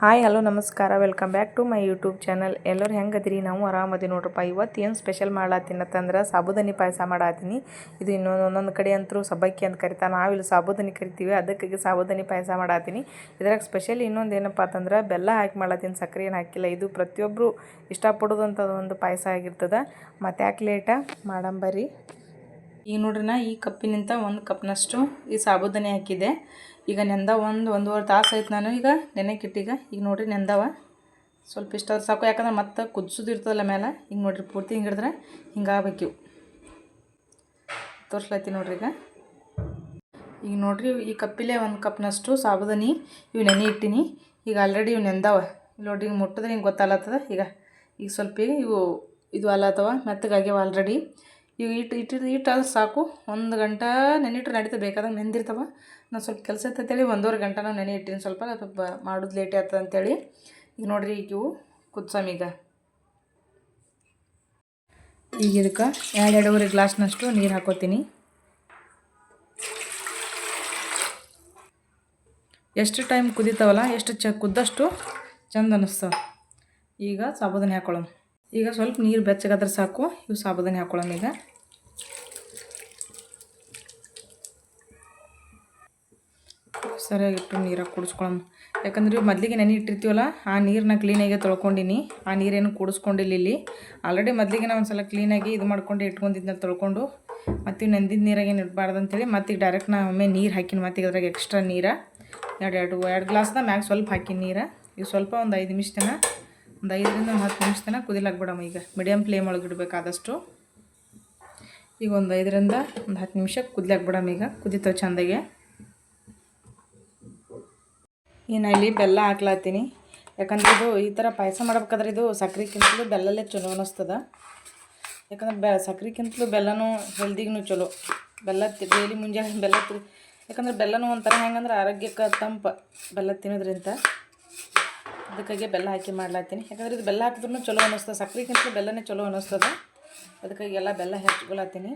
Hi, hello, ನಮಸ್ಕಾರ. Welcome back to my YouTube channel. ಎಲ್ಲರೂ ಹೆಂಗದಿರಿ? ನಾವು ಆರಾಮದಿ ನೋಡ್ರಪ್ಪ. ಇವತ್ತು ಏನು ಸ್ಪೆಷಲ್ ಮಾಡತ್ತೀನತ್ತಂದ್ರೆ ಸಾಬುದಾನಿ ಪಾಯಸ ಮಾಡತ್ತೀನಿ. ಇದು ಇನ್ನೊಂದು ಒಂದೊಂದು ಕಡೆ ಅಂತೂ ಸಬ್ಬಕ್ಕಿ ಅಂತ ಕರಿತಾರೆ. ನಾವಿಲ್ಲಿ ಸಾಬುದಾನಿ ಕರಿತೀವಿ. ಅದಕ್ಕಾಗಿ ಸಾಬುದಾನಿ ಪಾಯಸ ಮಾಡತ್ತೀನಿ. ಇದ್ರಾಗ ಸ್ಪೆಷಲ್ ಇನ್ನೊಂದು ಏನಪ್ಪ ಅಂತಂದ್ರೆ ಬೆಲ್ಲ ಹಾಕಿ ಮಾಡತ್ತೀನಿ. ಸಕ್ಕರೆ ಏನು ಹಾಕಿಲ್ಲ. ಇದು ಪ್ರತಿಯೊಬ್ಬರು ಇಷ್ಟಪಡೋದಂಥದ್ದು ಒಂದು ಪಾಯಸ ಆಗಿರ್ತದೆ. ಮತ್ತು ಯಾಕೆ ಲೇಟ ಮಾಡಂಬರಿ. ಈಗ ನೋಡ್ರಿ ನಾ ಈ ಕಪ್ಪಿನಿಂದ ಒಂದು ಕಪ್ನಷ್ಟು ಈ ಸಾಬುದಾನಿ ಹಾಕಿದ್ದೆ. ಈಗ ನೆಂದ ಒಂದು, ಒಂದೂವರೆ ತಾಸು ಆಯ್ತು ನಾನು ಈಗ ನೆನೆಕಿಟ್ಟೀಗ ಈಗ ನೋಡ್ರಿ ನೆಂದವ. ಸ್ವಲ್ಪ ಇಷ್ಟ ಸಾಕು. ಯಾಕಂದ್ರೆ ಮತ್ತೆ ಕುದಿಸೋದು ಇರ್ತದಲ್ಲ ಮೇಲೆ ಹಿಂಗೆ ನೋಡ್ರಿ ಪೂರ್ತಿ ಹಿಂಗೆ ಹಿಡಿದ್ರೆ ಹಿಂಗೆ ಆಗ್ಬೇಕಿವು. ತೋರ್ಸ್ಲತ್ತಿ ನೋಡ್ರಿ ಈಗ. ಈಗ ನೋಡ್ರಿ ಈ ಕಪ್ಪಿಲೆ ಒಂದು ಕಪ್ನಷ್ಟು ಸಾಬುದಾನಿ ಇವು ನೆನೆ ಇಟ್ಟಿನಿ. ಈಗ ಆಲ್ರೆಡಿ ಇವು ನೆಂದವ. ನೋಡ್ರಿ ಹಿಂಗೆ ಮುಟ್ಟಿದ್ರೆ ಹಿಂಗೆ ಗೊತ್ತಾಲತ್ತದ ಈಗ ಈಗ ಸ್ವಲ್ಪ ಇವು ಇದು ಅಲ್ಲತ್ತವ ಮೆತ್ತಗಾಗ್ಯಾವ ಆಲ್ರೆಡಿ ಈಗ ಇಟ್ಟು ಇಟ್ಟಿದ್ದು ಇಟ್ಟಾದ್ರೆ ಸಾಕು. ಒಂದು ಗಂಟೆ ನೆನಿಟ್ರೆ ನಡೀತದೆ, ಬೇಕಾದಾಗ ನೆನೆದಿರ್ತವ ನಾನು ಸ್ವಲ್ಪ ಕೆಲಸ ಇರ್ತೈತೇಳಿ ಒಂದೂವರೆ ಗಂಟೆ ನಾನು ನೆನೆ ಇಟ್ಟಿನಿ ಸ್ವಲ್ಪ ಸ್ವಲ್ಪ ಮಾಡೋದು ಲೇಟ್ ಆಗ್ತದೆ ಅಂತೇಳಿ. ಈಗ ನೋಡಿರಿ ಈಗ ಇವು ಕುದ್ಸಮ್ ಈಗ. ಈಗ ಇದಕ್ಕೆ ಎರಡು ಎರಡೂವರೆ ಗ್ಲಾಸ್ನಷ್ಟು ನೀರು ಹಾಕೋತೀನಿ. ಎಷ್ಟು ಟೈಮ್ ಕುದೀತಾವಲ್ಲ, ಎಷ್ಟು ಚ, ಕುದ್ದಷ್ಟು ಚಂದ ಅನ್ನಿಸ್ತಾವ ಈಗ ಸಾಬುದಾನಿ ಹಾಕೊಳ್ಳೋಣ. ಈಗ ಸ್ವಲ್ಪ ನೀರು ಬೆಚ್ಚಗಾದ್ರೆ ಸಾಕು. ಇವು ಸಾಬುದಾನಿ ಹಾಕೊಳ್ಳೋಣ ಈಗ. ಸರಿಯಾಗಿಟ್ಟು ನೀರಾಗಿ ಕುಡಿಸ್ಕೊಳ್ಳೋಣ. ಯಾಕಂದ್ರೆ ಇವು ಮೊದಲಿಗೆ ನೆನೆ ಇಟ್ಟಿರ್ತೀವಲ್ಲ, ಆ ನೀರನ್ನ ಕ್ಲೀನಾಗೆ ತೊಳ್ಕೊಂಡಿನಿ. ಆ ನೀರೇನು ಕುಡಿಸ್ಕೊಂಡಿಲ್ಲ ಇಲ್ಲಿ. ಆಲ್ರೆಡಿ ಮೊದಲಿಗೆ ನಾವು ಒಂದು ಸಲ ಕ್ಲೀನಾಗಿ ಇದು ಮಾಡ್ಕೊಂಡು ಇಟ್ಕೊಂಡಿದ್ನ ತೊಳ್ಕೊಂಡು, ಮತ್ತು ಇವು ನೆಂದಿದ್ದ ನೀರಾಗೆ ಏನು ಇಡಬಾರ್ದು ಅಂತೇಳಿ ಮತ್ತೆ ಈಗ ಡೈರೆಕ್ಟ್ ನಾ ಒಮ್ಮೆ ನೀರು ಹಾಕಿನಿ ಮತ್ತು ಈಗ ಅದ್ರಾಗ ಎಕ್ಸ್ಟ್ರಾ ನೀರು. ಎರಡು ಎರಡು ಎರಡು ಗ್ಲಾಸ್ನ ಮ್ಯಾಗ ಸ್ವಲ್ಪ ಹಾಕಿನಿ ನೀರು. ಈಗ ಸ್ವಲ್ಪ ಒಂದು ಐದು ನಿಮಿಷ ಒಂದು ಐದರಿಂದ ಒಂದು ಹತ್ತು ನಿಮಿಷ ತನಕ ಕುದಿಲಾಕ್ ಬಿಡಮ್ಮ ಈಗ. ಮೀಡಿಯಮ್ ಫ್ಲೇಮ್ ಒಳಗೆ ಇಡಬೇಕಾದಷ್ಟು. ಈಗ ಒಂದು ಐದರಿಂದ ಒಂದು ಹತ್ತು ನಿಮಿಷ ಕುದಿಲಾಕ್ ಬಿಡಮ್ಮ ಈಗ. ಕುದಿತಾವೆ ಚಂದಾಗೆ. ಏನು ಇಲ್ಲಿ ಬೆಲ್ಲ ಹಾಕ್ಲಾತೀನಿ ಯಾಕಂದ್ರೆ ಇದು ಈ ಥರ ಪಾಯಸ ಮಾಡ್ಬೇಕಾದ್ರೆ ಇದು ಸಕ್ರೆಗಿಂತಲೂ ಬೆಲ್ಲಲ್ಲೇ ಚಲೋ ಅನ್ನಿಸ್ತದ ಯಾಕಂದ್ರೆ ಬೆ ಸಕ್ರೆಗಿಂತಲೂ ಬೆಲ್ಲನೂ ಹೆಲ್ದಿಗೂ ಚಲೋ. ಬೆಲ್ಲ ಡೈಲಿ ಮುಂಜಾನೆ ಬೆಲ್ಲ ಯಾಕಂದ್ರೆ ಬೆಲ್ಲನೂ ಒಂಥರ ಹೆಂಗಂದ್ರೆ ಆರೋಗ್ಯಕ್ಕೆ ತಂಪು ಬೆಲ್ಲ ತಿನ್ನೋದ್ರಿಂದ. ಅದಕ್ಕಾಗಿ ಬೆಲ್ಲ ಹಾಕಿ ಮಾಡ್ಲಾತೀನಿ ಯಾಕಂದ್ರೆ ಇದು ಬೆಲ್ಲ ಹಾಕಿದ್ರೂ ಚಲೋ ಅನ್ನಿಸ್ತದೆ. ಸಕ್ರೆಗಿಂತ ಬೆಲ್ಲನೇ ಚಲೋ ಅನ್ನಿಸ್ತದೆ. ಅದಕ್ಕಾಗಿ ಎಲ್ಲ ಬೆಲ್ಲ ಹೆಚ್ಚಿಗೊಳತ್ತೀನಿ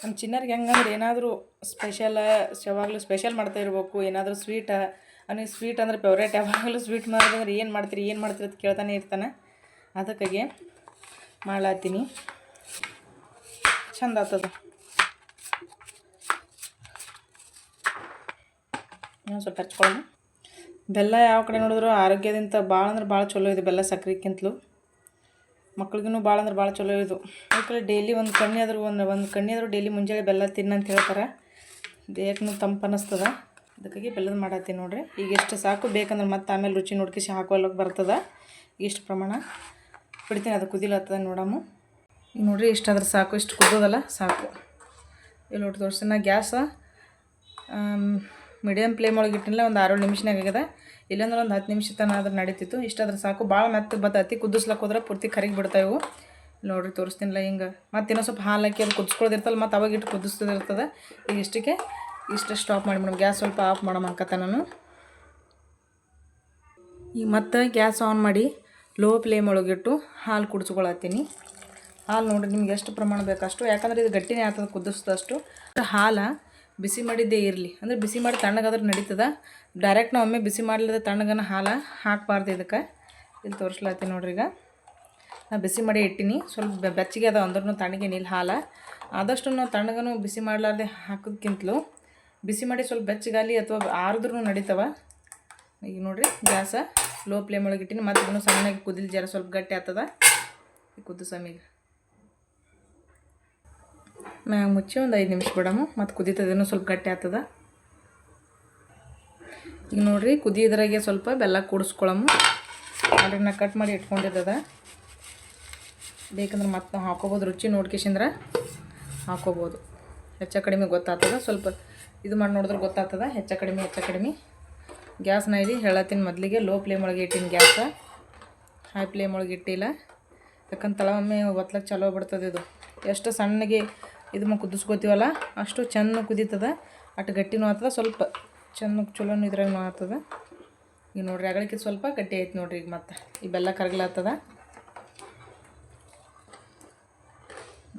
ನಮ್ಮ ಚಿನ್ನರಿಗೆ ಹೆಂಗಂದ್ರೆ ಏನಾದರೂ ಸ್ಪೆಷಲ್, ಯಾವಾಗಲೂ ಸ್ಪೆಷಲ್ ಮಾಡ್ತಾ ಇರಬೇಕು. ಏನಾದರೂ ಸ್ವೀಟ ಅವನಿಗೆ ಸ್ವೀಟ್ ಅಂದ್ರೆ ಫೇವ್ರೇಟ್ ಯಾವಾಗಲೂ ಸ್ವೀಟ್ ಮಾಡಿದ್ರೆ ಏನು ಮಾಡ್ತೀರಿ ಏನು ಮಾಡ್ತೀರಿ ಅಂತ ಕೇಳ್ತಾನೆ ಇರ್ತಾನೆ. ಅದಕ್ಕಾಗಿ ಮಾಡ್ಲಾತೀನಿ ಚಂದ ಆಗ್ತದೆ. ಇನ್ನೊಂದು ಸ್ವಲ್ಪ ಹಚ್ಕೊಳ್ಳೋಣ. ಬೆಲ್ಲ ಯಾವ ಕಡೆ ನೋಡಿದ್ರು ಆರೋಗ್ಯದಿಂದ ಭಾಳ ಅಂದ್ರೆ ಭಾಳ ಚಲೋ ಇದೆ ಬೆಲ್ಲ ಸಕ್ಕರೆಗಿಂತಲೂ ಮಕ್ಳಿಗೂ ಭಾಳ ಅಂದ್ರೆ ಭಾಳ ಚಲೋ ಇದು. ಮಕ್ಕಳು ಡೈಲಿ ಒಂದು ಕಣ್ಣಿ ಆದರೂ ಒಂದು ಒಂದು ಕಣ್ಣಿ ಆದರೂ ಡೈಲಿ ಮುಂಜಾನೆ ಬೆಲ್ಲ ತಿನ್ನಂತ ಹೇಳ್ತಾರೆ. ದೇಹಕ್ಕೂ ತಂಪು ಅನ್ನಿಸ್ತದ ಅದಕ್ಕಾಗಿ ಬೆಲ್ಲದ ಮಾಡತ್ತೀನಿ ನೋಡ್ರಿ. ಈಗ ಎಷ್ಟು ಸಾಕು, ಬೇಕಂದ್ರೆ ಮತ್ತೆ ಆಮೇಲೆ ರುಚಿ ನೋಡ್ಕಿಸಿ ಹಾಕೋಲ್ಲಕ್ಕೆ ಬರ್ತದೆ. ಇಷ್ಟು ಪ್ರಮಾಣ ಬಿಡ್ತೀನಿ, ಅದು ಕುದಿಲತ್ತದ ನೋಡಮ್ಮ. ಈಗ ನೋಡ್ರಿ ಇಷ್ಟಾದ್ರೆ ಸಾಕು, ಇಷ್ಟು ಕುದೋದಲ್ಲ ಸಾಕು. ಇಲ್ಲಿ ನೋಡಿ ತೋರಿಸ್ತೀನಿ ನಾ ಗ್ಯಾಸ ಮೀಡಿಯಮ್ ಫ್ಲೇಮ್ ಒಳಗೆ ಇಟ್ಟಿಲ್ಲ ಒಂದು ಆರು ನಿಮಿಷನಾಗ ಆಗ್ಯದ ಇಲ್ಲಾಂದ್ರೆ ಒಂದು ಹತ್ತು ನಿಮಿಷ ತನಕ ಆದ್ರೆ ನಡೀತಿತ್ತು. ಇಷ್ಟಾದ್ರೆ ಸಾಕು. ಭಾಳ ಮೆತ್ತಗೆ ಬತ್ತ ಅತಿ ಕುದಿಸ್ಲಕ್ಕೆ ಹೋದ್ರೆ ಪೂರ್ತಿ ಕರಿಗೆ ಬಿಡ್ತಾವೆ ನೋಡ್ರಿ, ತೋರಿಸ್ತೀನಿಲ್ಲ ಹಿಂಗೆ. ಮತ್ತು ಇನ್ನೊಂದು ಸ್ವಲ್ಪ ಹಾಲು ಹಾಕಿ ಅದು ಕುದಿಸ್ಕೊಳ್ಳೋದಿರ್ತಲ್ಲ ಮತ್ತು ಅವಾಗ ಇಟ್ಟು ಕುದಿಸ್ತದಿರ್ತದೆ ಈಗ ಇಷ್ಟಕ್ಕೆ ಇಷ್ಟು ಸ್ಟಾಪ್ ಮಾಡಿ ಮೇಡಮ್. ಗ್ಯಾಸ್ ಸ್ವಲ್ಪ ಆಫ್ ಮಾಡೋ ಅನ್ಕತ್ತ ನಾನು. ಈಗ ಮತ್ತೆ ಗ್ಯಾಸ್ ಆನ್ ಮಾಡಿ ಲೋ ಫ್ಲೇಮ್ ಒಳಗಿಟ್ಟು ಹಾಲು ಕುಡಿಸ್ಕೊಳತ್ತೀನಿ. ಹಾಲು ನೋಡಿರಿ ನಿಮ್ಗೆ ಎಷ್ಟು ಪ್ರಮಾಣ ಬೇಕಷ್ಟು. ಯಾಕಂದ್ರೆ ಇದು ಗಟ್ಟಿನೇ ಆಗ್ತದೆ ಕುದಿಸಿದಷ್ಟು. ಹಾಲು ಬಿಸಿ ಮಾಡಿದ್ದೇ ಇರಲಿ. ಅಂದರೆ ಬಿಸಿ ಮಾಡಿ ತಣ್ಣಗಾದ್ರೆ ನಡೀತದ. ಡೈರೆಕ್ಟ್ ನಾವು ಒಮ್ಮೆ ಬಿಸಿ ಮಾಡಲಿದ್ದ ತಣ್ಣಗನ ಹಾಲು ಹಾಕಬಾರ್ದು ಇದಕ್ಕೆ. ಇಲ್ಲಿ ತೋರಿಸ್ಲತ್ತೀನಿ ನೋಡ್ರಿ ಈಗ. ನಾ ಬಿಸಿ ಮಾಡಿ ಇಟ್ಟಿನಿ. ಸ್ವಲ್ಪ ಬೆಚ್ಚಗೆ ಅದ ಅಂದ್ರೂ ತಣ್ಣಗೇನಿಲ್ಲ ಹಾಲು. ಆದಷ್ಟು ನಾವು ತಣ್ಣಗನು ಬಿಸಿ ಮಾಡಲಾರ್ದೆ ಹಾಕೋದ್ಕಿಂತಲೂ ಬಿಸಿ ಮಾಡಿ ಸ್ವಲ್ಪ ಬೆಚ್ಚಗಾಲಿ ಅಥವಾ ಆರಿದ್ರೂ ನಡೀತವ. ಈಗ ನೋಡಿರಿ, ಗ್ಯಾಸ ಲೋ ಫ್ಲೇಮ್ ಒಳಗೆ ಇಟ್ಟಿನಿ. ಮತ್ತು ಇನ್ನೂ ಸಣ್ಣಗೆ ಕುದಿಲ್ ಜರ ಸ್ವಲ್ಪ ಗಟ್ಟಿ ಆಗ್ತದ. ಕುದ್ದು ಸಮೀಗ ಮ್ಯಾಗ ಮುಚ್ಚಿ ಒಂದು ಐದು ನಿಮಿಷ ಬಿಡಮು ಮತ್ತು ಕುದೀತದೇನು ಸ್ವಲ್ಪ ಗಟ್ಟಿ ಆಗ್ತದ. ಈಗ ನೋಡಿರಿ, ಕುದಿಯೋದ್ರಾಗೆ ಸ್ವಲ್ಪ ಬೆಲ್ಲ ಕೂಡಿಸ್ಕೊಳಮು ಅದನ್ನು ಕಟ್ ಮಾಡಿ ಇಟ್ಕೊಂಡಿದ್ದದ. ಬೇಕಂದ್ರೆ ಮತ್ತೆ ನಾವು ಹಾಕೋಬೋದು. ರುಚಿ ನೋಡ್ಕೇಶಂದ್ರ ಹಾಕೋಬೋದು. ಹೆಚ್ಚ ಕಡಿಮೆ ಗೊತ್ತಾಗ್ತದ. ಸ್ವಲ್ಪ ಇದು ಮಾಡಿ ನೋಡಿದ್ರೆ ಗೊತ್ತಾಗ್ತದ. ಹೆಚ್ಚ ಕಡಿಮೆ ಹೆಚ್ಚ ಕಡಿಮೆ. ಗ್ಯಾಸ್ನ ಇಲ್ಲಿ ಹೇಳತ್ತಿನ ಮೊದಲಿಗೆ ಲೋ ಫ್ಲೇಮ್ ಒಳಗೆ ಇಟ್ಟಿನ ಗ್ಯಾಸ. ಹೈ ಫ್ಲೇಮ್ ಒಳಗೆ ಇಟ್ಟಿಲ್ಲ. ಯಾಕಂದ್ರೆ ತಳ ಒಮ್ಮೆ ಒತ್ಲಕ್ಕೆ ಚಲೋ ಬಿಡ್ತದೆ ಇದು. ಎಷ್ಟು ಸಣ್ಣಗೆ ಇದು ಕುದಿಸ್ಕೋತೀವಲ್ಲ? ಅಷ್ಟು ಚೆಂದ ಕುದೀತದ. ಅಷ್ಟು ಗಟ್ಟಿನೂ ಆಗ್ತದ ಸ್ವಲ್ಪ ಚೆಂದ ಚಲೋನು ಇದ್ರಾಗೂ ಆಗ್ತದ ಈಗ ನೋಡ್ರಿ ಅಗಳಕ್ಕೆ ಸ್ವಲ್ಪ ಗಟ್ಟಿ ಆಯ್ತು ನೋಡ್ರಿ ಈಗ ಮತ್ತೆ. ಈ ಬೆಲ್ಲ ಕರಗ್ಲಾಗ್ತದ.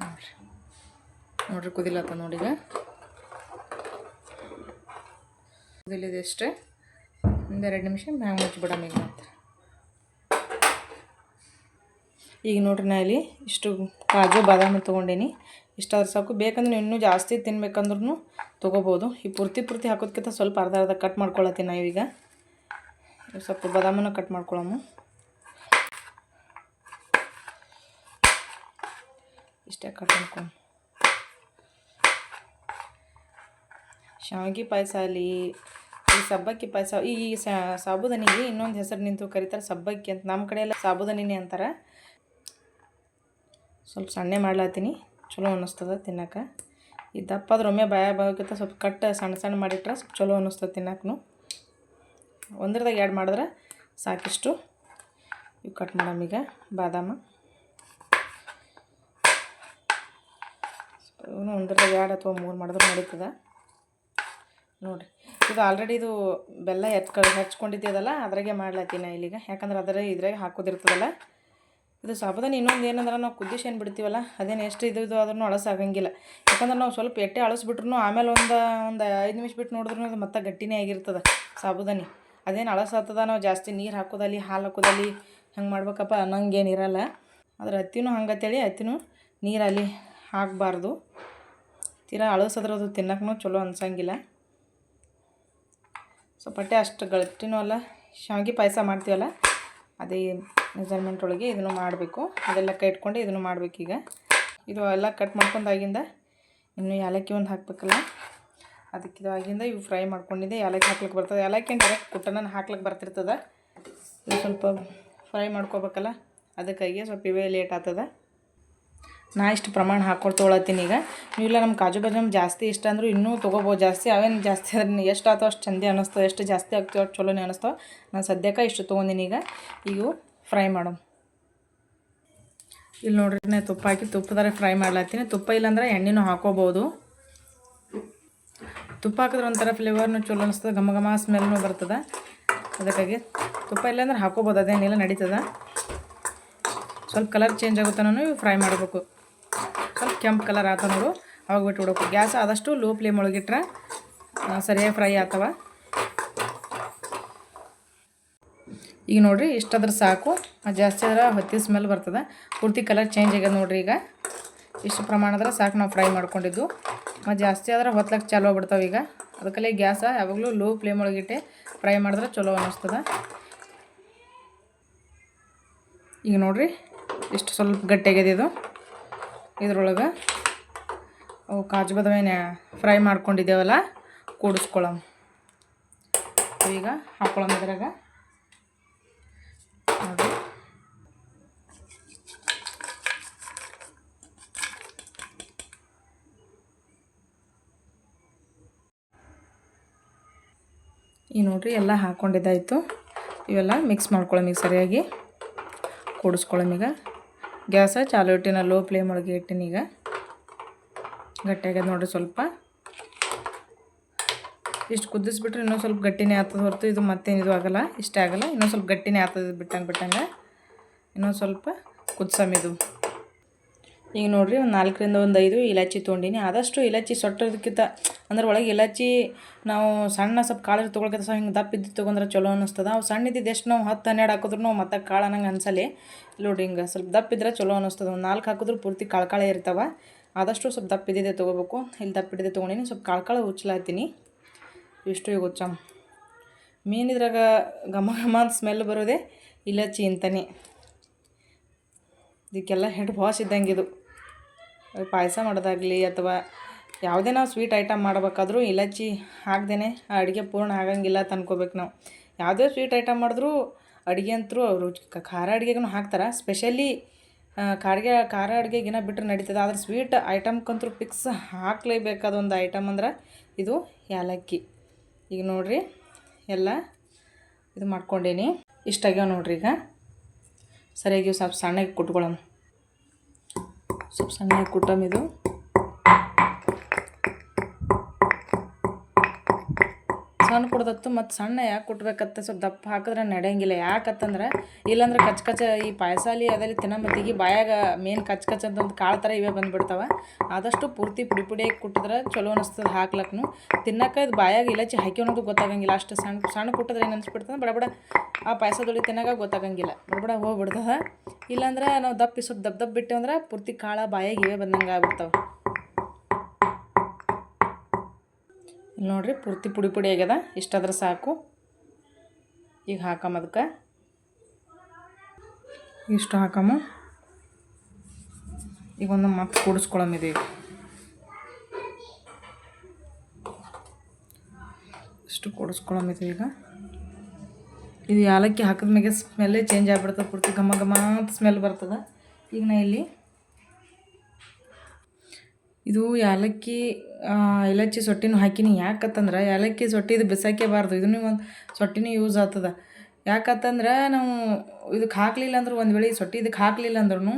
ನೋಡ್ರಿ. ನೋಡ್ರಿ ಕುದಿಲತ್ತ ನೋಡಿ ಈಗ ಕುದಿಲಿದೆ ಅಷ್ಟೇ. ಒಂದೆರಡು ನಿಮಿಷ ಮ್ಯಾಗ ಮುಚ್ಚಿಬಿಡಮ್ ಈಗ ಮತ್ತೆ. ಈಗ ನೋಡ್ರಿ ನಾ ಇಲ್ಲಿ ಇಷ್ಟು ಕಾಜು, ಬಾದಾಮಿ ತೊಗೊಂಡೀನಿ. ಇಷ್ಟಾದ್ರೆ ಸಾಕು. ಬೇಕಂದ್ರೆ ಇನ್ನೂ ಜಾಸ್ತಿ ತಿನ್ಬೇಕಂದ್ರೂ ತೊಗೋಬೋದು. ಈ ಪೂರ್ತಿ ಪೂರ್ತಿ ಹಾಕೋದ್ಕಿಂತ ಸ್ವಲ್ಪ ಅರ್ಧ ಅರ್ಧ ಕಟ್ ಮಾಡ್ಕೊಳತ್ತೀನಿ ನಾವೀಗ ಸ್ವಲ್ಪ ಬಾದಾಮನ್ನು ಕಟ್ ಮಾಡ್ಕೊಳಮ್ಮ ಇಷ್ಟೇ ಕಟ್ ಮಾಡ್ಕೊಂಡು ಶಾವಿಗೆ ಪಾಯಸ ಅಲ್ಲಿ ಈ ಸಬ್ಬಕ್ಕಿ ಪಾಯಸ, ಈ ಸಾಬುದನಿಗೆ ಇನ್ನೊಂದು ಹೆಸರು ನಿಂತು ಕರೀತಾರೆ ಸಬ್ಬಕ್ಕಿ ಅಂತ. ನಮ್ಮ ಕಡೆ ಎಲ್ಲ ಸಾಬುದನಿನೇ ಅಂತಾರೆ. ಸ್ವಲ್ಪ ಸಣ್ಣೆ ಮಾಡ್ಲಾತೀನಿ ಚಲೋ ಅನ್ನಿಸ್ತದೆ ತಿನ್ನೋಕೆ. ಈ ದಪ್ಪದ ಒಮ್ಮೆ ಬಾಯ ಬಾಗೋಕ್ಕಿಂತ ಸ್ವಲ್ಪ ಕಟ್ ಸಣ್ಣ ಸಣ್ಣ ಮಾಡಿಟ್ರೆ ಸ್ವಲ್ಪ ಚಲೋ ಅನ್ನಿಸ್ತದೆ ತಿನ್ನೋಕ್ಕೂ ಒಂದ್ರದಾಗ ಎರಡು ಮಾಡಿದ್ರೆ ಸಾಕಿಷ್ಟು. ಇವು ಕಟ್ ಈಗ ಬಾದಾಮ. ಇವನು ಒಂದ್ರದಾಗ ಎರಡು ಅಥವಾ ಮೂರು ಮಾಡಿದ್ರೆ ನಡೀತದೆ. ನೋಡಿರಿ, ಇದು ಆಲ್ರೆಡಿ ಇದು ಬೆಲ್ಲ ಹೆಚ್ ಹೆಚ್ಕೊಂಡಿದ್ದದಲ್ಲ ಅದ್ರಾಗೆ ಮಾಡ್ಲತ್ತೀನಿ ಇಲ್ಲಿಗ. ಯಾಕಂದ್ರೆ ಅದರ ಇದ್ರಾಗೆ ಹಾಕೋದಿರ್ತದಲ್ಲ. ಇದು ಸಾಬುದಾನ, ಇನ್ನೊಂದು ಏನಂದ್ರೆ ನಾವು ಕುದಿಸಿ ಏನು ಬಿಡ್ತೀವಲ್ಲ, ಅದೇನು ಎಷ್ಟು ಇದು ಇದು ಅದನ್ನು ಅಳಸಾಗಂಗಿಲ್ಲ ಯಾಕಂದ್ರೆ ನಾವು ಸ್ವಲ್ಪ ಎಟ್ಟೆ ಅಳಸ್ಬಿಟ್ರು ಆಮೇಲೆ ಒಂದು ಒಂದು ಐದು ನಿಮಿಷ ಬಿಟ್ಟು ನೋಡಿದ್ರು ಅದು ಮತ್ತೆ ಗಟ್ಟಿನೇ ಆಗಿರ್ತದೆ ಸಾಬುದಾನಿ. ಅದೇನು ಅಳಸಾಗ್ತದ ನಾವು ಜಾಸ್ತಿ ನೀರು ಹಾಕೋದಲ್ಲಿ, ಹಾಲು ಹಾಕೋದಲ್ಲಿ ಹಂಗೆ ಮಾಡ್ಬೇಕಪ್ಪ ಅನ್ನಂಗೇನಿರಲ್ಲ ಅದ್ರ ಹತ್ತಿನೂ ಹಂಗತ್ತೇಳಿ ಹತ್ತಿನೂ ನೀರಲ್ಲಿ ಹಾಕಬಾರ್ದು. ತೀರಾ ಅಳಸಿದ್ರೆ ಅದು ತಿನ್ನೋಕ್ಕೂ ಚಲೋ ಅನ್ಸಂಗಿಲ್ಲ. ಸ್ವಲ್ಪ ಅಷ್ಟು ಗಟ್ಟಿನೂ ಅಲ್ಲ, ಶಾವಿಗೆ ಪಾಯಸ ಮಾಡ್ತೀವಲ್ಲ ಅದೇ ಮೆಜರ್ಮೆಂಟ್ ಒಳಗೆ ಇದನ್ನು ಮಾಡಬೇಕು. ಅದೆಲ್ಲ ಇಟ್ಕೊಂಡು ಇದನ್ನು ಮಾಡಬೇಕೀಗ ಇದು ಎಲ್ಲ ಕಟ್ ಮಾಡ್ಕೊಂಡಾಗಿಂದ ಇನ್ನು ಏಲಕ್ಕಿ ಒಂದು ಹಾಕಬೇಕಲ್ಲ. ಅದಕ್ಕೆ ಇದು ಆಗಿಂದ ಇವು ಫ್ರೈ ಮಾಡ್ಕೊಂಡಿದ್ದೆ. ಏಲಕ್ಕಿ ಹಾಕ್ಲಿಕ್ಕೆ ಬರ್ತದೆ. ಏಲಕ್ಕಿ ಡೈರೆಕ್ಟ್ ಕುಟ್ಟನ ಹಾಕ್ಲಿಕ್ಕೆ ಬರ್ತಿರ್ತದೆ. ಇದು ಸ್ವಲ್ಪ ಫ್ರೈ ಮಾಡ್ಕೋಬೇಕಲ್ಲ. ಅದಕ್ಕಾಗಿ ಸ್ವಲ್ಪ ಇವೇ ಲೇಟ್ ಆಗ್ತದೆ. ನಾ ಇಷ್ಟು ಪ್ರಮಾಣ ಹಾಕ್ಕೊಂಡು ತೊಗೊಳತ್ತೀನಿ ಈಗ. ನೀವೆಲ್ಲ ನಮ್ಮ ಕಾಜು ಬಾದಾಮ್ ಜಾಸ್ತಿ ಇಷ್ಟ ಅಂದರೂ ಇನ್ನೂ ತೊಗೋಬೋದು ಜಾಸ್ತಿ. ಅವೇನು ಜಾಸ್ತಿ ಅದನ್ನ ಎಷ್ಟು ಆತೋ ಅಷ್ಟು ಚಂದ ಅನ್ನಿಸ್ತವೆ ಎಷ್ಟು ಜಾಸ್ತಿ ಆಗ್ತೀವೋ ಅಷ್ಟು ಚಲೋನೇ ಅನ್ನಿಸ್ತೋ ನಾನು ಸದ್ಯಕ್ಕೆ ಇಷ್ಟು ತೊಗೊಂಡಿನಿ ಈಗ. ಇವು ಫ್ರೈ ಮಾಡು. ಇಲ್ಲಿ ನೋಡ್ರಿ ನಾ ತುಪ್ಪ ಹಾಕಿ ತುಪ್ಪದಾರೆ ಫ್ರೈ ಮಾಡ್ಲತ್ತೀನಿ. ತುಪ್ಪ ಇಲ್ಲಾಂದ್ರೆ ಎಣ್ಣೆನೂ ಹಾಕೋಬೋದು. ತುಪ್ಪ ಹಾಕಿದ್ರೆ ಒಂಥರ ಫ್ಲೇವರ್ನು ಚಲೋ ಅನಿಸ್ತದೆ, ಘಮ ಘಮ ಸ್ಮೆಲ್ನೂ ಬರ್ತದೆ. ಅದಕ್ಕಾಗಿ ತುಪ್ಪ ಇಲ್ಲಾಂದ್ರೆ ಹಾಕೋಬೋದು, ಅದೇನಿಲ್ಲ, ನಡೀತದೆ. ಸ್ವಲ್ಪ ಕಲರ್ ಚೇಂಜ್ ಆಗುತ್ತಾನು ಫ್ರೈ ಮಾಡಬೇಕು. ಸ್ವಲ್ಪ ಕೆಂಪು ಕಲರ್ ಆತ ನೋಡು. ಅವಾಗ ಬಿಟ್ಟು ಬಿಡಬೇಕು ಗ್ಯಾಸ್ ಆದಷ್ಟು ಲೋ ಫ್ಲೇಮ್ ಒಳಗಿಟ್ರೆ ಸರಿಯಾಗಿ ಫ್ರೈ ಆಗ್ತವ ಈಗ ನೋಡಿರಿ, ಇಷ್ಟಾದ್ರೆ ಸಾಕು. ಜಾಸ್ತಿ ಆದ್ರೆ ಹೊತ್ತಿ ಸ್ಮೆಲ್ ಬರ್ತದೆ. ಪೂರ್ತಿ ಕಲರ್ ಚೇಂಜ್ ಆಗ್ಯದ ನೋಡಿರಿ ಈಗ. ಇಷ್ಟು ಪ್ರಮಾಣದ್ರೆ ಸಾಕು ನಾವು ಫ್ರೈ ಮಾಡ್ಕೊಂಡಿದ್ದು. ಮತ್ತು ಜಾಸ್ತಿ ಆದ್ರೆ ಹೊತ್ಲಕ್ಕೆ ಚಾಲು ಆಗ್ಬಿಡ್ತಾವೆ ಈಗ. ಅದಕ್ಕಲ್ಲೇ ಗ್ಯಾಸ ಯಾವಾಗಲೂ ಲೋ ಫ್ಲೇಮ್ ಒಳಗಿಟ್ಟೆ ಫ್ರೈ ಮಾಡಿದ್ರೆ ಚಲೋ ಅನ್ನಿಸ್ತದೆ. ಈಗ ನೋಡಿರಿ, ಇಷ್ಟು ಸ್ವಲ್ಪ ಗಟ್ಟಿಯಾಗಿದೆ ಇದು. ಇದ್ರೊಳಗೆ ಅವು ಕಾಜು ಬಾದಾಮಿನ ಫ್ರೈ ಮಾಡ್ಕೊಂಡಿದ್ದೇವಲ್ಲ ಕೂಡಿಸ್ಕೊಳಮ್ ಈಗ ಹಾಕ್ಕೊಳಮ್ ಇದ್ರಾಗ. ನೋಡಿ. ಈ ನೋಡ್ರಿ ಎಲ್ಲ ಹಾಕ್ಕೊಂಡಿದ್ದಾಯಿತು ಇವೆಲ್ಲ ಮಿಕ್ಸ್ ಮಾಡ್ಕೊಳ್ಳೋಣ ಈಗ ಸರಿಯಾಗಿ. ಕೂಡಿಸ್ಕೊಳ್ಳೋಣ ಈಗ. ಗ್ಯಾಸ ಚಾಲು ಇಟ್ಟಿನ ಲೋ ಫ್ಲೇಮ್ ಒಳಗೆ ಇಟ್ಟಿನ ಈಗ. ಗಟ್ಟಿಯಾಗ್ಯದ ನೋಡಿರಿ ಸ್ವಲ್ಪ. ಇಷ್ಟು ಕುದಿಸ್ಬಿಟ್ರೆ ಇನ್ನೊಂದು ಸ್ವಲ್ಪ ಗಟ್ಟಿನೇ ಆಗ್ತದೆ ಹೊರತು ಇದು ಮತ್ತೇನು ಇದು ಆಗಲ್ಲ, ಇಷ್ಟೇ ಆಗಲ್ಲ, ಇನ್ನೊಂದು ಸ್ವಲ್ಪ ಗಟ್ಟಿನೇ ಆಗ್ತದೆ ಬಿಟ್ಟಂಗೆ ಬಿಟ್ಟಂಗೆ. ಇನ್ನೊಂದು ಸ್ವಲ್ಪ ಕುದ್ಸಮಿದು ಈಗ ನೋಡಿರಿ ಒಂದು ನಾಲ್ಕರಿಂದ ಒಂದು ಐದು ಇಲಾಚಿ ತೊಗೊಂಡಿನಿ. ಆದಷ್ಟು ಇಲಾಚಿ ಸೊಟ್ಟೋದಕ್ಕಿಂತ ಅಂದ್ರೆ ಒಳಗೆ ಇಲಾಚಿ ನಾವು ಸಣ್ಣ ಸ್ವಲ್ಪ ಕಾಳು ತೊಗೊಳಕ್ಕೆ ಸಹ ಹಿಂಗೆ ದಪ್ಪ ಇದ್ದು ತೊಗೊಂಡ್ರೆ ಚಲೋ ಅನ್ನಿಸ್ತದ. ಅವು ಸಣ್ಣ ಇದ್ದಿದ್ದು ಎಷ್ಟು ನಾವು ಹತ್ತು, ಹನ್ನೆರಡು ಹಾಕಿದ್ರು ನಾವು ಮತ್ತೆ ಕಾಳು ಅನ್ನಂಗೆ ಅನ್ಸಲಿ ನೋಡಿ ಹಿಂಗೆ ಸ್ವಲ್ಪ ದಪ್ಪ ಇದ್ರೆ ಚಲೋ ಅನ್ನಿಸ್ತದೆ. ಒಂದು ನಾಲ್ಕು ಹಾಕಿದ್ರು ಪೂರ್ತಿ ಕಾಳು ಇರ್ತಾವೆ. ಆದಷ್ಟು ಸ್ವಲ್ಪ ದಪ್ಪ ಇದ್ದಿದ್ದೆ ತೊಗೋಬೇಕು. ಇಲ್ಲಿ ದಪ್ಪ ಇದ್ದಿದೆ ತೊಗೊಂಡಿನಿ. ಸ್ವಲ್ಪ ಕಾಳು ಕಾಳು ಉಚ್ಚಲಾತೀನಿ ಇಷ್ಟು ಈಗ ಉಚ್ಚಮ್ ಮೀನಿದ್ರಾಗ ಘಮ ಘಮ ಅಂತ ಸ್ಮೆಲ್ ಬರೋದೇ ಇಲಾಚಿ ಅಂತಾನೆ. ಇದಕ್ಕೆಲ್ಲ ಹೆಡ್ ಬಾಸ್ ಇದ್ದಂಗೆ ಇದು. ಪಾಯಸ ಮಾಡೋದಾಗಲಿ ಅಥವಾ ಯಾವುದೇ ನಾವು ಸ್ವೀಟ್ ಐಟಮ್ ಮಾಡಬೇಕಾದ್ರೂ ಇಲಾಚಿ ಹಾಕ್ದೇ ಆ ಅಡುಗೆ ಪೂರ್ಣ ಆಗಂಗಿಲ್ಲ ತಂದ್ಕೋಬೇಕು ನಾವು. ಯಾವುದೇ ಸ್ವೀಟ್ ಐಟಮ್ ಮಾಡಿದ್ರೂ ಅಡುಗೆ ಅಂತರೂ ರುಚಿ ಖಾರ ಅಡುಗೆಗೂ ಹಾಕ್ತಾರೆ. ಸ್ಪೆಷಲಿ ಖಾರಿಗೆ, ಖಾರ ಅಡುಗೆಗಿನ ಬಿಟ್ಟರೆ ನಡೀತದೆ. ಆದ್ರೆ ಸ್ವೀಟ್ ಐಟಮ್ಗಂತೂ ಫಿಕ್ಸ್ ಹಾಕಲೇಬೇಕಾದ ಒಂದು ಐಟಮ್ ಅಂದ್ರೆ ಇದು ಏಲಕ್ಕಿ ಈಗ ನೋಡಿರಿ, ಎಲ್ಲ ಇದು ಮಾಡ್ಕೊಂಡೇನಿ. ಇಷ್ಟಾಗ್ಯಾವ ನೋಡಿರಿ ಈಗ. ಸರಿಯಾಗಿ ಸ್ವಲ್ಪ ಸಣ್ಣಗೆ ಕುಟ್ಕೊಳ್ಳೋಣ ಸ್ವಲ್ಪ ಸಣ್ಣಗೆ ಕುಟ್ಟಮ್ ಇದು ಸಣ್ಣ ಕುಡ್ದತ್ತು ಮತ್ತು ಸಣ್ಣ ಯಾಕೆ ಕುಟ್ಬೇಕತ್ತ ಸ್ವಲ್ಪ ದಪ್ಪ ಹಾಕಿದ್ರೆ ನಡೆಯಂಗಿಲ್ಲ. ಯಾಕತ್ತಂದ್ರೆ ಇಲ್ಲಾಂದ್ರೆ ಕಚ್ ಕಚ್ಚ ಈ ಪಾಯಸಾಲಿ ಅದರಲ್ಲಿ ತಿನ್ನಮತ್ತಿಗೆ ಬಾಯಾಗ ಮೇನ್ ಕಚ್ ಕಚ್ ಅಂತ ಒಂದು ಕಾಳು ಥರ ಇವೇ ಬಂದುಬಿಡ್ತಾವೆ. ಆದಷ್ಟು ಪೂರ್ತಿ ಪುಡಿ ಪುಡಿಯಾಗಿ ಕುಟ್ಟಿದ್ರೆ ಚಲೋ ಅನಿಸ್ತದೆ ಹಾಕ್ಲಕ್ಕೂ ತಿನ್ನಕ್ಕೆ ಇದು ಬಾಯಾಗ ಇಲಚಿ ಹಾಕಿ ಅನ್ನೋದು ಗೊತ್ತಾಗಂಗಿಲ್ಲ. ಅಷ್ಟು ಸಣ್ಣ ಸಣ್ಣ ಕುಟ್ಟಿದ್ರೆ ಏನು ಅನಿಸ್ಬಿಡ್ತದೆ? ಬಡಬಡ ಬಡ ಆ ಪಾಯಸದೊಳಿ ತಿನ್ನಾಗ ಗೊತ್ತಾಗಂಗಿಲ್ಲ. ಬಡಬಡ ಬಡ ಹೋಗ್ಬಿಡ್ತದೆ. ಇಲ್ಲಾಂದ್ರೆ ನಾವು ದಪ್ಪ ಸ್ವಲ್ಪ ದಪ್ಪ ದಪ್ಪ ಬಿಟ್ಟು ಅಂದ್ರೆ ಪೂರ್ತಿ ಕಾಳ ಬಾಯಾಗಿ ಇವೇ ಬಂದಂಗೆ ಆಗ್ಬಿಡ್ತಾವೆ ಇಲ್ಲಿ ನೋಡಿರಿ ಪೂರ್ತಿ ಪುಡಿ ಪುಡಿ ಆಗ್ಯದ. ಇಷ್ಟಾದ್ರೆ ಸಾಕು. ಈಗ ಹಾಕಮ್ಮ ಅದಕ್ಕೆ ಇಷ್ಟು ಹಾಕಮ್ಮ ಈಗ ಒಂದು ಮತ್ತೆ ಕೂಡಿಸ್ಕೊಳಮ್ ಇದು ಈಗ ಇಷ್ಟು ಕೂಡಿಸ್ಕೊಳಮ್ ಇದು ಈಗ. ಇದು ಯಾಲಕ್ಕಿ ಹಾಕಿದ ಮ್ಯಾಗೆ ಸ್ಮೆಲ್ಲೇ ಚೇಂಜ್ ಆಗಿಬಿಡ್ತದೆ. ಪೂರ್ತಿ ಘಮ ಘಮ ಸ್ಮೆಲ್ ಬರ್ತದೆ. ಈಗ ನಾ ಇಲ್ಲಿ ಇದು ಯಾಲಕ್ಕಿ ಆ, ಇಲಚ್ಚಿ ಸೊಟ್ಟಿನೂ ಹಾಕಿನಿ. ಯಾಕತ್ತಂದ್ರೆ ಯಾಲಕ್ಕಿ ಸೊಟ್ಟಿ ಇದು ಬಿಸಾಕೇಬಾರ್ದು ಇದನ್ನು ಒಂದು ಸೊಟ್ಟಿನೂ ಯೂಸ್ ಆಗ್ತದ. ಯಾಕತ್ತಂದ್ರೆ ನಾವು ಇದಕ್ಕೆ ಹಾಕಲಿಲ್ಲ ಅಂದ್ರೆ ಒಂದು ವೇಳೆ ಸೊಟ್ಟಿ ಇದಕ್ಕೆ ಹಾಕಲಿಲ್ಲ ಅಂದ್ರೂ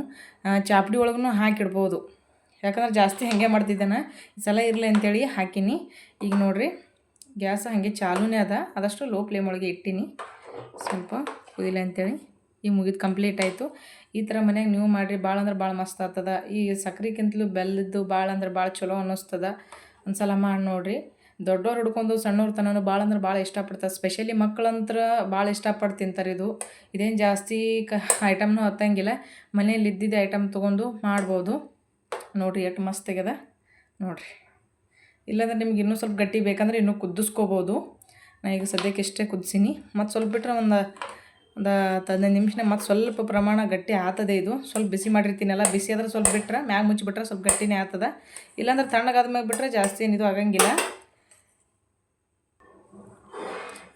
ಚಾಪಡಿ ಒಳಗೂ ಹಾಕಿಡ್ಬೋದು. ಯಾಕಂದ್ರೆ ಜಾಸ್ತಿ ಹಾಗೆ ಮಾಡ್ತಿದ್ದಾನೆ. ಈ ಸಲ ಇರಲಿ ಅಂತೇಳಿ ಹಾಕಿನಿ. ಈಗ ನೋಡಿರಿ ಗ್ಯಾಸ್ ಹಾಗೆ ಚಾಲೂನೇ ಅದ. ಆದಷ್ಟು ಲೋ ಫ್ಲೇಮ್ ಒಳಗೆ ಇಟ್ಟಿನಿ. ಸ್ವಲ್ಪ ಕುದಿಲ್ಲ ಅಂತೇಳಿ. ಈಗ ಮುಗಿದು ಕಂಪ್ಲೀಟ್ ಆಯಿತು. ಈ ಥರ ಮನೆಯಾಗ ನೀವು ಮಾಡಿರಿ, ಭಾಳ ಅಂದ್ರೆ ಭಾಳ ಮಸ್ತ್ ಆಗ್ತದ. ಈ ಸಕ್ರೆಗಿಂತಲೂ ಬೆಲ್ಲದ್ದು ಭಾಳ ಅಂದ್ರೆ ಭಾಳ ಚಲೋ ಅನ್ನಿಸ್ತದ. ಒಂದು ಸಲ ಮಾಡಿ ನೋಡಿರಿ. ದೊಡ್ಡವ್ರು ಹಿಡ್ಕೊಂಡು ಸಣ್ಣವ್ರ ತನೂ ಭಾಳ ಅಂದ್ರೆ ಭಾಳ ಇಷ್ಟಪಡ್ತಾರೆ. ಸ್ಪೆಷಲಿ ಮಕ್ಕಳಂತ್ರ ಭಾಳ ಇಷ್ಟಪಟ್ಟು ತಿಂತಾರೆ ಇದು. ಇದೇನು ಜಾಸ್ತಿ ಕ ಐಟಮ್ನೂ ಹತ್ತಂಗಿಲ್ಲ. ಮನೇಲಿ ಇದ್ದಿದ್ದ ಐಟಮ್ ತೊಗೊಂಡು ಮಾಡ್ಬೋದು. ನೋಡಿರಿ ಎಷ್ಟು ಮಸ್ತ್ ತೆಗೆದ ನೋಡಿರಿ. ಇಲ್ಲಾಂದ್ರೆ ನಿಮ್ಗೆ ಇನ್ನೂ ಸ್ವಲ್ಪ ಗಟ್ಟಿ ಬೇಕಂದ್ರೆ ಇನ್ನೂ ಕುದಿಸ್ಕೋಬೋದು ನಾ ಈಗ ಸದ್ಯಕ್ಕೆ ಇಷ್ಟೇ ಕುದಿಸೀನಿ. ಮತ್ತು ಸ್ವಲ್ಪ ಬಿಟ್ಟರೆ ಒಂದು ಒಂದು ಹತ್ತು ಹದಿನೈದು ನಿಮಿಷನ ಮತ್ತು ಸ್ವಲ್ಪ ಪ್ರಮಾಣ ಗಟ್ಟಿ ಆತದೆ ಇದು. ಸ್ವಲ್ಪ ಬಿಸಿ ಮಾಡಿರ್ತೀನಲ್ಲ, ಬಿಸಿ ಆದ್ರೆ ಸ್ವಲ್ಪ ಬಿಟ್ರೆ, ಮ್ಯಾಗ ಮುಚ್ಚಿಬಿಟ್ರೆ ಸ್ವಲ್ಪ ಗಟ್ಟಿನೇ ಆಗ್ತದೆ ಇಲ್ಲಾಂದ್ರೆ ತಣ್ಣಗಾದ ಮ್ಯಾಗ ಬಿಟ್ಟರೆ ಜಾಸ್ತಿ ಏನು ಆಗಂಗಿಲ್ಲ.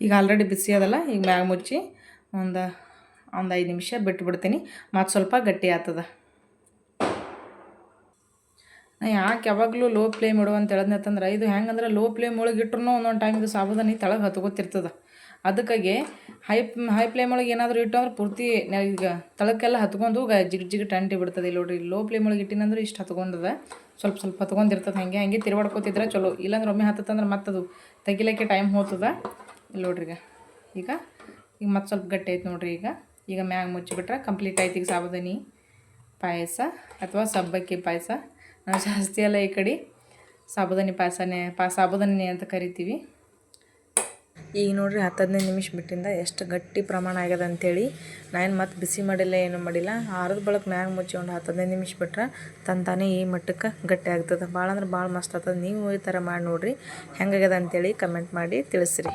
ಈಗ ಆಲ್ರೆಡಿ ಬಿಸಿ ಅದಲ್ಲ, ಈಗ ಮ್ಯಾಗ ಮುಚ್ಚಿ ಒಂದು ಒಂದು ಐದು ನಿಮಿಷ ಬಿಟ್ಬಿಡ್ತೀನಿ. ಮತ್ತು ಸ್ವಲ್ಪ ಗಟ್ಟಿ ಆಗ್ತದ ನಾ ಯಾಕೆ ಯಾವಾಗಲೂ ಲೋ ಫ್ಲೇಮ್ ಇಡು ಅಂತ ಹೇಳದ್ನಂತಂದ್ರೆ ಇದು ಹೆಂಗಂದ್ರೆ ಲೋ ಫ್ಲೇಮ್ ಒಳಗೆ ಇಟ್ರು ಒಂದೊಂದು ಟೈಮ್ ಇದು ಸಾಬುದಾನಿ ತಳಗೆ ಹತ್ಕೋತಿರ್ತದೆ. ಅದಕ್ಕಾಗಿ ಹೈ ಹೈ ಫ್ಲೇಮ್ ಒಳಗೆ ಏನಾದರೂ ಇಟ್ಟು ಅಂದ್ರೆ ಪೂರ್ತಿ ಈಗ ತಳಕ್ಕೆಲ್ಲ ಹತ್ಕೊಂಡು ಜಿಗ್ ಜಿಗ್ ಟಂಟಿ ಬಿಡ್ತದೆ. ಇಲ್ಲಿ ನೋಡ್ರಿ ಲೋ ಫ್ಲೇಮ್ ಒಳಗೆ ಇಟ್ಟಿನಂದ್ರೆ ಇಷ್ಟು ಹತ್ಕೊಂಡದ. ಸ್ವಲ್ಪ ಸ್ವಲ್ಪ ಹತ್ಕೊಂಡಿರ್ತದೆ. ಹಾಗೆ ಹಾಗೆ ತಿರುವಾಡ್ಕೋತಿದ್ರೆ ಚಲೋ. ಇಲ್ಲಾಂದ್ರೆ ಒಮ್ಮೆ ಹತ್ತಂದ್ರೆ ಮತ್ತದು ತೆಗಿಲಿಕ್ಕೆ ಟೈಮ್ ಹೋಗ್ತದ. ಇಲ್ಲಿ ನೋಡ್ರಿ ಈಗ. ಈಗ ಈಗ ಮತ್ತೆ ಸ್ವಲ್ಪ ಗಟ್ಟಿ ಆಯ್ತು ನೋಡ್ರಿ ಈಗ. ಈಗ ಮ್ಯಾಗ ಮುಚ್ಚಿಬಿಟ್ರೆ ಕಂಪ್ಲೀಟ್ ಆಯ್ತು. ಈಗ ಸಾಬುದಾನಿ ಪಾಯಸ ಅಥವಾ ಸಬ್ಬಕ್ಕಿ ಪಾಯಸ. ನಾವು ಜಾಸ್ತಿ ಅಲ್ಲ ಈ ಕಡೆ ಸಾಬುದಾನಿ ಪಾಯಸನೇ, ಪಾ ಸಾಬುದಾನಿ ಅಂತ ಕರಿತೀವಿ. ಈಗ ನೋಡ್ರಿ ಹತ್ತು ಹದಿನೈದು ನಿಮಿಷ ಬಿಟ್ಟಿಂದ ಎಷ್ಟು ಗಟ್ಟಿ ಪ್ರಮಾಣ ಆಗ್ಯದ ಅಂತೇಳಿ ನಾನು ಮತ್ತೆ ಬಿಸಿ ಮಾಡಿಲ್ಲ, ಏನು ಮಾಡಿಲ್ಲ. ಆರದ ಬಳಕ ಮ್ಯಾಗ ಮುಚ್ಚಿ ಹತ್ತು ಹದಿನೈದು ನಿಮಿಷ ಬಿಟ್ರೆ ತಂತಾನೆ ಈ ಮಟ್ಟಕ್ಕೆ ಗಟ್ಟಿ ಆಗ್ತದೆ. ಭಾಳ ಅಂದ್ರೆ ಭಾಳ ಮಸ್ತ್ ಆಗ್ತದೆ. ನೀವು ಈ ಥರ ಮಾಡಿ ನೋಡಿರಿ ಹೆಂಗಾಗ್ಯದ ಅಂತೇಳಿ ಕಮೆಂಟ್ ಮಾಡಿ ತಿಳಿಸ್ರಿ.